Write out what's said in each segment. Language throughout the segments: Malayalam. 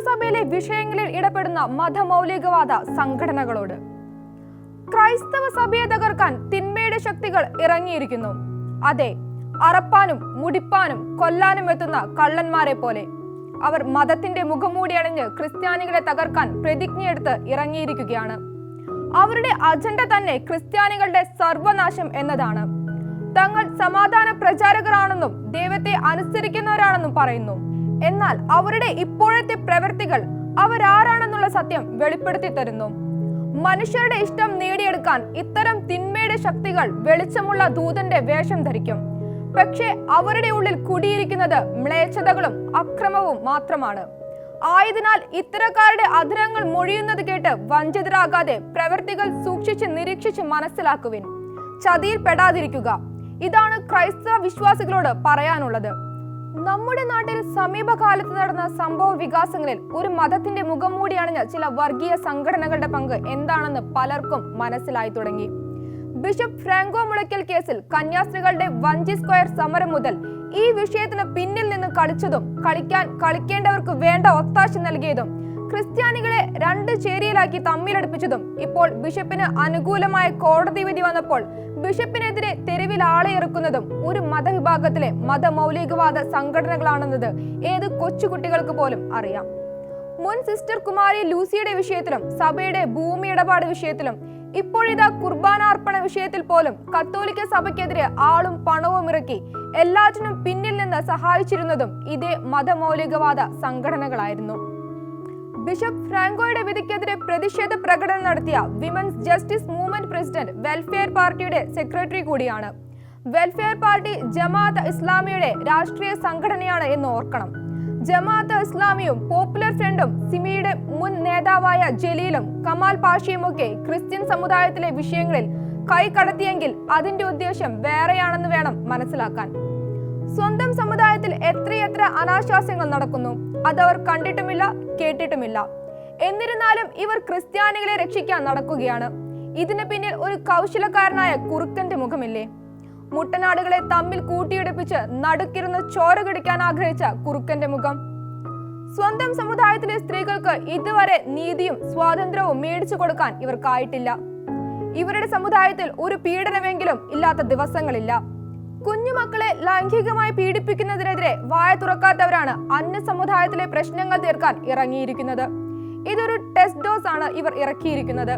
സഭയിലെ വിഷയങ്ങളിൽ ഇടപെടുന്ന മതമൗലികവാദ സംഘടനകളോട്. ക്രൈസ്തവ സഭയെ തകർക്കാൻ തിന്മയുടെ ശക്തികൾ ഇറങ്ങിയിരിക്കുന്നു. അതെ അറപ്പാനും മുടിപ്പാനും കൊല്ലാനും എത്തുന്ന കള്ളന്മാരെ പോലെ. അവർ മതത്തിന്റെ മുഖംമൂടി അണിഞ്ഞ് ക്രിസ്ത്യാനികളെ തകർക്കാൻ പ്രതിജ്ഞയെടുത്ത് ഇറങ്ങിയിരിക്കുകയാണ്. അവരുടെ അജണ്ട തന്നെ ക്രിസ്ത്യാനികളുടെ സർവനാശം എന്നതാണ്. തങ്ങൾ സമാധാന പ്രചാരകരാണെന്നും ദൈവത്തെ അനുസരിക്കുന്നവരാണെന്നും പറയുന്നു. എന്നാൽ അവരുടെ ഇപ്പോഴത്തെ പ്രവൃത്തികൾ അവരാരാണെന്നുള്ള സത്യം വെളിപ്പെടുത്തി തരുന്നു. മനുഷ്യരുടെ ഇഷ്ടം നേടിയെടുക്കാൻ ഇത്തരം തിന്മയുടെ ശക്തികൾ വെളിച്ചമുള്ള ദൂതന്റെ വേഷം ധരിക്കും. പക്ഷേ അവരുടെ ഉള്ളിൽ കുടിയിരിക്കുന്നത് മ്ലേച്ഛതകളും അക്രമവും മാത്രമാണ്. ആയതിനാൽ ഇത്തരക്കാരുടെ അധരങ്ങൾ മൊഴിയുന്നത് കേട്ട് വഞ്ചിതരാകാതെ പ്രവൃത്തികൾ സൂക്ഷിച്ച് നിരീക്ഷിച്ച് മനസ്സിലാക്കുവിൻ. ചതിയിൽ പെടാതിരിക്കുക. ഇതാണ് ക്രൈസ്തവ വിശ്വാസികളോട് പറയാനുള്ളത്. നമ്മുടെ നാട്ടിൽ സമീപകാലത്ത് നടന്ന സംഭവ വികാസങ്ങളിൽ ഒരു മതത്തിന്റെ മുഖം മൂടി അണിഞ്ഞ ചില വർഗീയ സംഘടനകളുടെ പങ്ക് എന്താണെന്ന് പലർക്കും മനസ്സിലായി തുടങ്ങി. ബിഷപ്പ് ഫ്രാങ്കോ മുളയ്ക്കൽ കേസിൽ കന്യാസ്ത്രീകളുടെ വഞ്ചി സ്ക്വയർ സമരം മുതൽ ഈ വിഷയത്തിന് പിന്നിൽ നിന്ന് കളിച്ചതും കളിക്കാൻ കളിക്കേണ്ടവർക്ക് വേണ്ട ഒത്താശ നൽകിയതും ക്രിസ്ത്യാനികളെ രണ്ട് ചേരിയിലാക്കി തമ്മിലടുപ്പിച്ചതും ഇപ്പോൾ ബിഷപ്പിന് അനുകൂലമായ കോടതി വിധി വന്നപ്പോൾ ബിഷപ്പിനെതിരെ തെരുവിൽ ആളെ ഇറക്കുന്നതും ഒരു മതവിഭാഗത്തിലെ മതമൗലികവാദ സംഘടനകളാണെന്നത് ഏത് കൊച്ചുകുട്ടികൾക്ക് പോലും അറിയാം. മുൻ സിസ്റ്റർ കുമാരി ലൂസിയുടെ വിഷയത്തിലും സഭയുടെ ഭൂമി ഇടപാട് വിഷയത്തിലും ഇപ്പോഴിതാ കുർബാനാർപ്പണ വിഷയത്തിൽ പോലും കത്തോലിക്ക സഭയ്ക്കെതിരെ ആളും പണവും ഇറക്കി എല്ലാറ്റിനും പിന്നിൽ നിന്ന് സഹായിച്ചിരുന്നതും ഇതേ മതമൗലികവാദ സംഘടനകളായിരുന്നു. ബിഷപ്പ് ഫ്രാങ്കോയുടെ വിധിക്കെതിരെ പ്രതിഷേധ പ്രകടനം നടത്തിയ women's justice movement president welfare പാർട്ടിയുടെ സെക്രട്ടറി കൂടിയാണ്. വെൽഫെയർ പാർട്ടി ജമാഅത്ത് ഇസ്ലാമിയുടെ രാഷ്ട്രീയ സംഘടനയാണ് എന്ന് ഓർക്കണം. ജമാഅത്ത് ഇസ്ലാമിയും പോപ്പുലർ ഫ്രണ്ടും സിമിയുടെ മുൻ നേതാവായ ജലീലും കമാൽ പാഷയും ഒക്കെ ക്രിസ്ത്യൻ സമുദായത്തിലെ വിഷയങ്ങളിൽ കൈ കടത്തിയെങ്കിൽ അതിന്റെ ഉദ്ദേശം വേറെയാണെന്ന് വേണം മനസ്സിലാക്കാൻ. സ്വന്തം സമുദായത്തിൽ എത്രയെത്ര അനാശാസ്യങ്ങൾ നടക്കുന്നു അതവർ കണ്ടിട്ടുമില്ല കേട്ടിട്ടുമില്ല. എന്നിരുന്നാലും ഇവർ ക്രിസ്ത്യാനികളെ രക്ഷിക്കാൻ നടക്കുകയാണ്. ഇതിന് പിന്നിൽ ഒരു കൗശലക്കാരനായ കുറുക്കന്റെ മുഖമില്ലേ? മുട്ടനാടുകളെ തമ്മിൽ കൂട്ടിയിടിപ്പിച്ച് നടുക്കിരുന്ന് ചോര കുടിക്കാൻ ആഗ്രഹിച്ച കുറുക്കന്റെ മുഖം. സ്വന്തം സമുദായത്തിലെ സ്ത്രീകൾക്ക് ഇതുവരെ നീതിയും സ്വാതന്ത്ര്യവും മേടിച്ചു കൊടുക്കാൻ ഇവർക്കായിട്ടില്ല. ഇവരുടെ സമുദായത്തിൽ ഒരു പീഡനമെങ്കിലും ഇല്ലാത്ത ദിവസങ്ങളില്ല. കുഞ്ഞുമക്കളെ ലൈംഗികമായി പീഡിപ്പിക്കുന്നതിനെതിരെ വായ തുറക്കാത്തവരാണ് അന്യ സമുദായത്തിലെ പ്രശ്നങ്ങൾ തീർക്കാൻ ഇറങ്ങിയിരിക്കുന്നത്. ഇതൊരു ടെസ്റ്റ് ഡോസ് ആണ് ഇവർ ഇറക്കിയിരിക്കുന്നത്.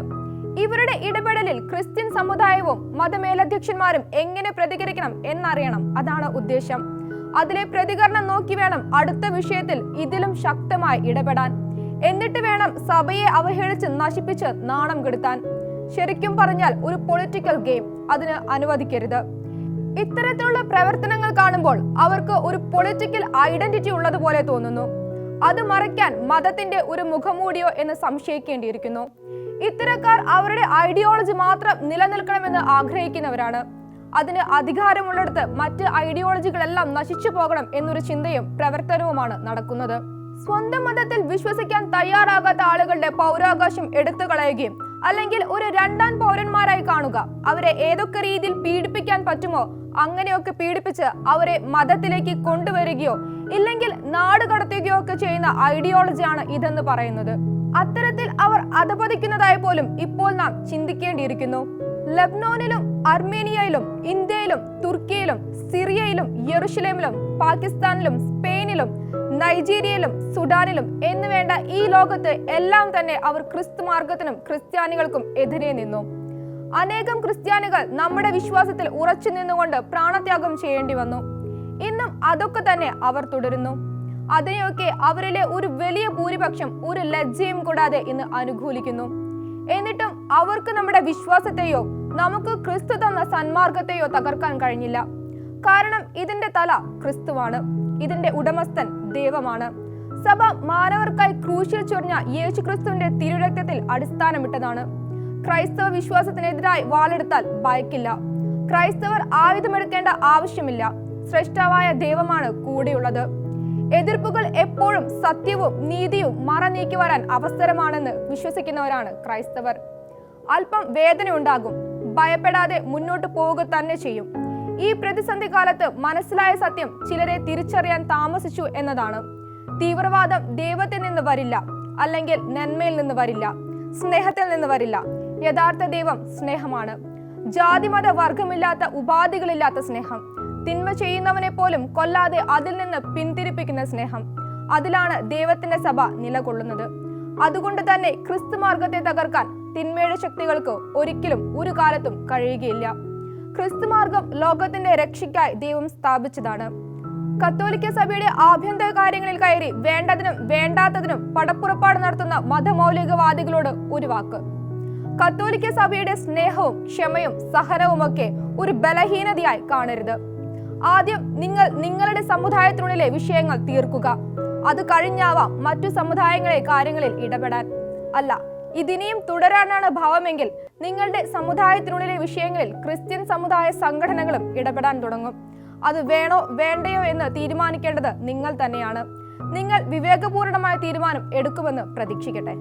ഇവരുടെ ഇടപെടലിൽ ക്രിസ്ത്യൻ സമുദായവും മതമേലധ്യക്ഷന്മാരും എങ്ങനെ പ്രതികരിക്കണം എന്നറിയണം അതാണ് ഉദ്ദേശം. അതിലെ പ്രതികരണം നോക്കി വേണം അടുത്ത വിഷയത്തിൽ ഇതിലും ശക്തമായി ഇടപെടാൻ. എന്നിട്ട് വേണം സഭയെ അവഹേളിച്ച് നശിപ്പിച്ച് നാണം കെടുത്താൻ. ശരിക്കും പറഞ്ഞാൽ ഒരു പൊളിറ്റിക്കൽ ഗെയിം അതിന് അനുവദിക്കരുത്. ഇത്തരത്തിലുള്ള പ്രവർത്തനങ്ങൾ കാണുമ്പോൾ അവർക്ക് ഒരു പൊളിറ്റിക്കൽ ഐഡന്റിറ്റി ഉള്ളതുപോലെ തോന്നുന്നു. അത് മറയ്ക്കാൻ മതത്തിന്റെ ഒരു മുഖമൂടിയോ എന്ന് സംശയിക്കേണ്ടിയിരിക്കുന്നു. ഇത്തരക്കാർ അവരുടെ ഐഡിയോളജി മാത്രം നിലനിൽക്കണമെന്ന് ആഗ്രഹിക്കുന്നവരാണ്. അതിന് അധികാരമുള്ളിടത്ത് മറ്റ് ഐഡിയോളജികളെല്ലാം നശിച്ചു പോകണം എന്നൊരു ചിന്തയും പ്രവർത്തനവുമാണ് നടക്കുന്നത്. സ്വന്തം മതത്തിൽ വിശ്വസിക്കാൻ തയ്യാറാകാത്ത ആളുകളുടെ പൗരാവകാശം എടുത്തു കളയുകയും അല്ലെങ്കിൽ ഒരു രണ്ടാം പൗരന്മാരായി കാണുക അവരെ ഏതൊക്കെ രീതിയിൽ പീഡിപ്പിക്കാൻ പറ്റുമോ അങ്ങനെയൊക്കെ പീഡിപ്പിച്ച് അവരെ മതത്തിലേക്ക് കൊണ്ടുവരികയോ ഇല്ലെങ്കിൽ നാട് കടത്തുകയോ ഒക്കെ ചെയ്യുന്ന ഐഡിയോളജിയാണ് ഇതെന്ന് പറയുന്നത്. അത്തരത്തിൽ അവർ അധപതിക്കുന്നതായി പോലും ഇപ്പോൾ നാം ചിന്തിക്കേണ്ടിയിരിക്കുന്നു. ലബ്നോനിലും അർമേനിയയിലും ഇന്ത്യയിലും തുർക്കിയിലും സിറിയയിലും യെറുഷലേമിലും പാകിസ്ഥാനിലും സ്പെയിനിലും നൈജീരിയയിലും സുഡാനിലും എന്നുവേണ്ട ഈ ലോകത്ത് എല്ലാം തന്നെ അവർ ക്രിസ്തു മാർഗത്തിനും ക്രിസ്ത്യാനികൾക്കും എതിരെ നിന്നു. അനേകം ക്രിസ്ത്യാനികൾ നമ്മുടെ വിശ്വാസത്തിൽ ഉറച്ചു നിന്നുകൊണ്ട് പ്രാണത്യാഗം ചെയ്യേണ്ടി വന്നു. ഇന്നും അതൊക്കെ തന്നെ അവർ തുടരുന്നു. അതിനെയൊക്കെ അവരിലെ ഒരു വലിയ ഭൂരിപക്ഷം ഒരു ലജ്ജയും കൂടാതെ ഇന്ന് അനുകൂലിക്കുന്നു. എന്നിട്ടും അവർക്ക് നമ്മുടെ വിശ്വാസത്തെയോ നമുക്ക് ക്രിസ്തു തന്ന സന്മാർഗത്തെയോ തകർക്കാൻ കഴിഞ്ഞില്ല. കാരണം ഇതിന്റെ തല ക്രിസ്തുവാണ്. ഇതിന്റെ ഉടമസ്ഥൻ ദൈവമാണ്. സഭ മാനവർക്കായി ക്രൂശിൽ ചൊറിഞ്ഞ യേശു ക്രിസ്തുവിന്റെ തിരുരക്തത്തിൽ അടിസ്ഥാനമിട്ടതാണ്. ക്രൈസ്തവ വിശ്വാസത്തിനെതിരായി വാളെടുത്താൽ ഭയക്കില്ല. ക്രൈസ്തവർ ആയുധമെടുക്കേണ്ട ആവശ്യമില്ല. ശ്രേഷ്ഠാവായ ദൈവമാണ് കൂടെയുള്ളത്. എതിർപ്പുകൾ എപ്പോഴും സത്യവും നീതിയും മറ നീക്കി വരാൻ അവസരമാണെന്ന് വിശ്വസിക്കുന്നവരാണ് ക്രൈസ്തവർ. അല്പം വേദന ഉണ്ടാകും. ഭയപ്പെടാതെ മുന്നോട്ട് പോവുക തന്നെ ചെയ്യും. ഈ പ്രതിസന്ധി കാലത്ത് മനസ്സിലായ സത്യം ചിലരെ തിരിച്ചറിയാൻ താമസിച്ചു എന്നതാണ്. തീവ്രവാദം ദൈവത്തിൽ നിന്ന് വരില്ല. അല്ലെങ്കിൽ നന്മയിൽ നിന്ന് വരില്ല. സ്നേഹത്തിൽ നിന്ന് വരില്ല. യഥാർത്ഥ ദൈവം സ്നേഹമാണ്. ജാതിമത വർഗമില്ലാത്ത ഉപാധികളില്ലാത്ത സ്നേഹം. തിന്മ ചെയ്യുന്നവനെ പോലും കൊല്ലാതെ അതിൽ നിന്ന് പിന്തിരിപ്പിക്കുന്ന സ്നേഹം. അതിലാണ് ദൈവത്തിന്റെ സഭ നിലകൊള്ളുന്നത്. അതുകൊണ്ട് തന്നെ ക്രിസ്തു മാർഗത്തെ തകർക്കാൻ തിന്മയുടെ ശക്തികൾക്ക് ഒരിക്കലും ഒരു കാലത്തും കഴിയുകയില്ല. ക്രിസ്തു മാർഗം ലോകത്തിന്റെ രക്ഷയ്ക്കായി ദൈവം സ്ഥാപിച്ചതാണ്. കത്തോലിക്ക സഭയുടെ ആഭ്യന്തര കാര്യങ്ങളിൽ കയറി വേണ്ടതിനും വേണ്ടാത്തതിനും പടപ്പുറപ്പാട് നടത്തുന്ന മതമൗലികവാദികളോട് ഒരു വാക്ക്. കത്തോലിക്ക സഭയുടെ സ്നേഹവും ക്ഷമയും സഹനവുമൊക്കെ ഒരു ബലഹീനതയായി കാണരുത്. ആദ്യം നിങ്ങൾ നിങ്ങളുടെ സമുദായത്തിനുള്ളിലെ വിഷയങ്ങൾ തീർക്കുക. അത് കഴിഞ്ഞാവാം മറ്റു സമുദായങ്ങളെ കാര്യങ്ങളിൽ ഇടപെടാൻ. അല്ല ഇതിനെയും തുടരാനാണ് ഭാവമെങ്കിൽ നിങ്ങളുടെ സമുദായത്തിനുള്ളിലെ വിഷയങ്ങളിൽ ക്രിസ്ത്യൻ സമുദായ സംഘടനകളും ഇടപെടാൻ തുടങ്ങും. അത് വേണോ വേണ്ടയോ എന്ന് തീരുമാനിക്കേണ്ടത് നിങ്ങൾ തന്നെയാണ്. നിങ്ങൾ വിവേകപൂർണമായ തീരുമാനം എടുക്കുമെന്ന് പ്രതീക്ഷിക്കട്ടെ.